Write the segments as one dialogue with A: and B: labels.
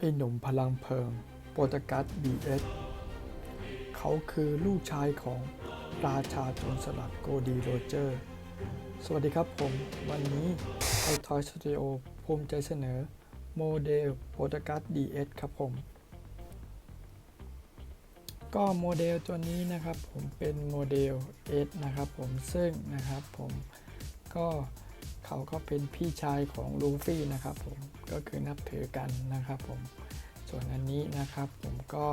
A: ไอ้หนุ่มพลังเพลิงโปรตกัสบีเอสเขาคือลูกชายของราชาโจรสลัดโกดีโรเจอร์ สวัสดีครับผม วันนี้ไอทอยสตูดิโอภูมิใจเสนอ โมเดลโปรตกัส DS ครับผม ก็โมเดลตัวนี้นะครับผมเป็นโมเดล S นะครับผมซึ่งนะครับผมก็ เขาก็เป็นพี่ชายของลูฟี่นะครับผมก็คือนับถือกันนะครับผมส่วนอันนี้นะครับผมก็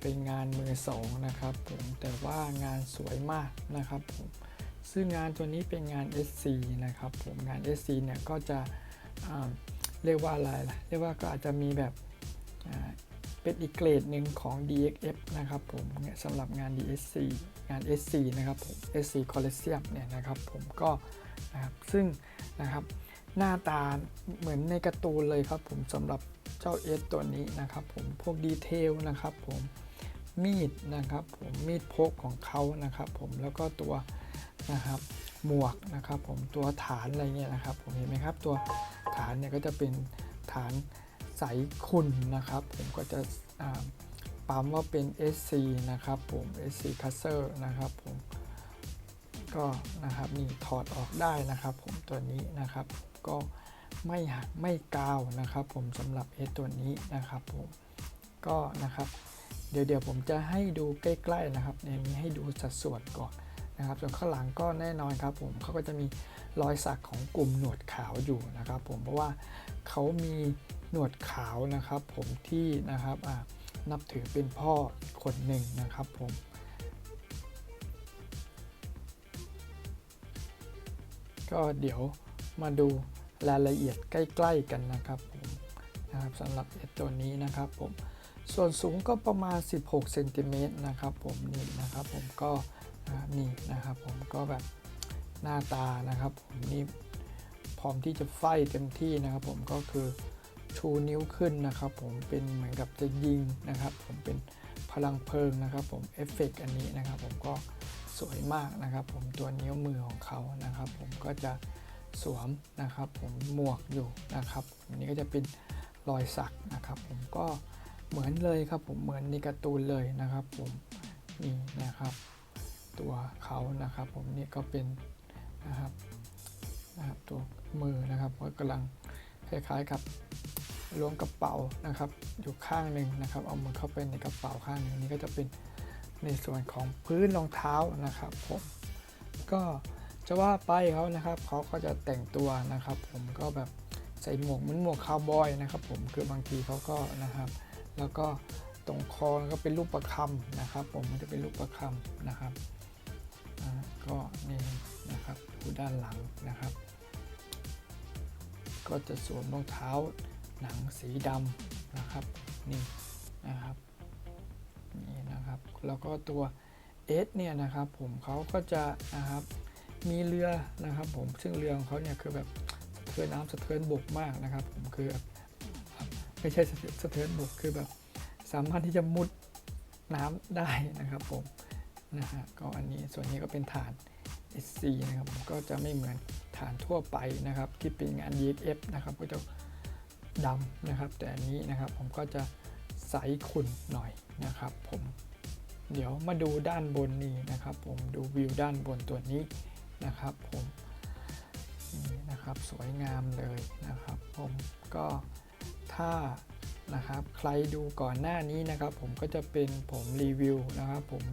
A: เป็นงานมือสองนะครับผมแต่ว่างานสวยมากนะครับผมซึ่งงานตัวนี้เป็นงาน SC นะครับผมงาน SC เนี่ยก็จะเรียกว่าอะไรล่ะเรียกว่าก็อาจจะมีแบบเป็นอีกเกรดหนึ่งของ DXF นะครับผมสำหรับงาน DSC งาน SC นะครับผม SC Coliseum เนี่ยนะครับผมก็ นะครับซึ่งนะครับหน้าตาเหมือนในการ์ตูนเลยครับผมสำหรับเจ้า S ตัวนี้นะครับผมพวกดีเทลนะครับผมมีดนะครับผมมีดพกของเขานะครับผมแล้วก็ตัวนะครับหมวกนะครับผมตัวฐานอะไรเงี้ยนะครับผมเห็นไหมครับตัวฐานเนี่ยก็จะเป็นฐานใสขุ่นะครับผมก็จะปั๊มว่าเป็น SC นะครับผม SC c u s s e r นะครับผม ก็นะครับนี่ถอดออกได้นะครับผมตัวนี้นะครับก็ไม่หักไม่กาวนะครับผมสำหรับ S ตัวนี้นะครับผมก็นะครับ เดี๋ยวเดี๋ยวผมจะให้ดูใกล้ๆนะครับเนี่ยมีให้ดูสัดส่วนก่อนนะครับส่วนข้างหลังก็แน่นอนครับผมเขาก็จะมีรอยสักของกลุ่มหนวดขาวอยู่นะครับ ผมเพราะว่าเขามีหนวดขาวนะครับ ผมที่นะครับนับถือเป็นพ่อคนหนึ่งนะครับผม ก็เดี๋ยวมาดูรายละเอียดใกล้ๆกันนะครับผมนะครับสำหรับเอตัวนี้นะครับผมส่วนสูงก็ประมาณ 16เซนติเมตรนะครับผมนี่นะครับผมก็นี่นะครับผมก็แบบหน้าตานะครับผมนี่พร้อมที่จะไฟเต็มที่นะครับผมก็คือชูนิ้วขึ้นนะครับผมเป็นเหมือนกับจะยิงนะครับผมเป็นพลังเพลิงนะครับผมเอฟเฟกต์อันนี้นะครับผมก็ สวยมากนะครับ ผมตัวนิ้วมือของเขานะครับ ผมก็จะสวมนะครับ ผมหมวกอยู่นะครับอันนี้ก็จะเป็นรอยสักนะครับ ผมก็เหมือนเลยครับ ผมเหมือนในการ์ตูนเลยนะครับ ผมนี่นะครับตัวเขานะครับ ผมนี่ก็เป็นนะครับนะครับตัวมือนะครับก็กำลังคล้ายๆกับล้วงกระเป๋านะครับ อยู่ข้างหนึ่งนะครับ เอามือเข้าไปในกระเป๋าข้างนึงนี่ก็จะเป็น ในส่วนของพื้นรองเท้านะครับผมก็จะว่าไปเขานะครับเขาก็จะแต่งตัวนะครับ ผมก็แบบใส่หมวกเหมือนหมวกคาวบอยนะครับผมคือบางทีเขาก็นะครับ แล้วก็ตรงคอก็เป็นรูปประคำนะครับ ผมมันจะเป็นรูปประคำนะครับก็นี่นะครับดูด้านหลังนะครับ ก็จะสวมรองเท้าหนังสีดำนะครับนี่ นะครับ แล้วก็ตัวเอสเนี่ยนะครับผมเขาก็จะนะครับมีเรือนะครับผมซึ่งเรือของเขาเนี่ยคือแบบสะเทือนน้ำสะเทือนบกมากนะครับผมคือแบบไม่ใช่สะเทือนบกคือแบบสามารถที่จะมุดน้ำได้นะครับผมนะฮะก็อันนี้ส่วนนี้ก็เป็นฐาน SC นะครับผมก็จะไม่เหมือนฐานทั่วไปนะครับ ที่เป็นงาน DFF นะครับก็จะดำนะครับ แต่อันนี้นะครับผมก็จะใสขุ่นหน่อยนะครับผม เดี๋ยวมาดูด้านบนนี้นะครับ ผมดูวิวด้านบนตัวนี้นะครับผมนี่นะครับสวยงามเลยนะครับ ผมก็ถ้านะครับใครดูก่อนหน้านี้นะครับ ผมก็จะเป็นผมรีวิวนะครับผม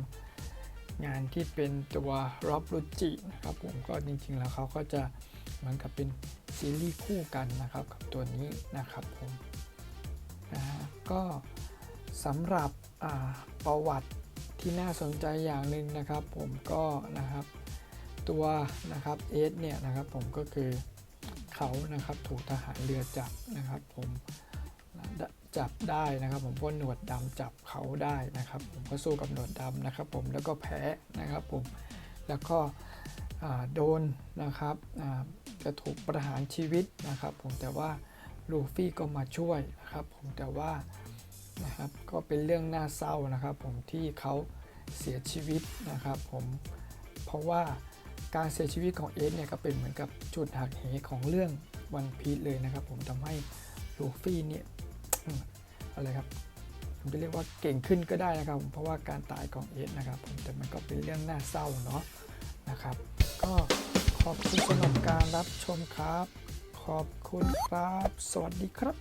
A: งานที่เป็นตัวรอบรุจินะครับผมก็จริงๆแล้วเขาก็จะเหมือนกับเป็นซีรีส์คู่กันนะครับกับตัวนี้นะครับผมนะฮะก็สำหรับประวัติ ที่น่าสนใจอย่างหนึ่งนะครับ ผมก็นะครับตัวนะครับเอสเนี่ยนะครับผมก็คือเขานะครับถูกทหารเรือจับนะครับผมจับได้นะครับผมพราะหนวดดำจับเขาได้นะครับ ผมก็สู้กับหนวดดำนะครับ ผมแล้วก็แพ้นะครับผมแล้วก็โดนนะครับจะถูกประหารชีวิตนะครับ ผมแต่ว่าลูฟี่ก็มาช่วยนะครับ ผมแต่ว่า นะครับก็เป็นเรื่องน่าเศร้านะครับ ผมที่เขาเสียชีวิตนะครับ ผมเพราะว่าการเสียชีวิตของเอสเนี่ยก็เป็นเหมือนกับจุดหักเหของเรื่องวันพีชเลยนะครับ ผมทำให้ลูฟี่เนี่ยอะไรครับผมจะเรียกว่าเก่งขึ้นก็ได้นะครับผมเพราะว่าการตายของเอสนะครับ ผมแต่มันก็เป็นเรื่องน่าเศร้าเนาะนะครับ ก็ขอบคุณสำหรับการรับชมครับ ขอบคุณครับ สวัสดีครับ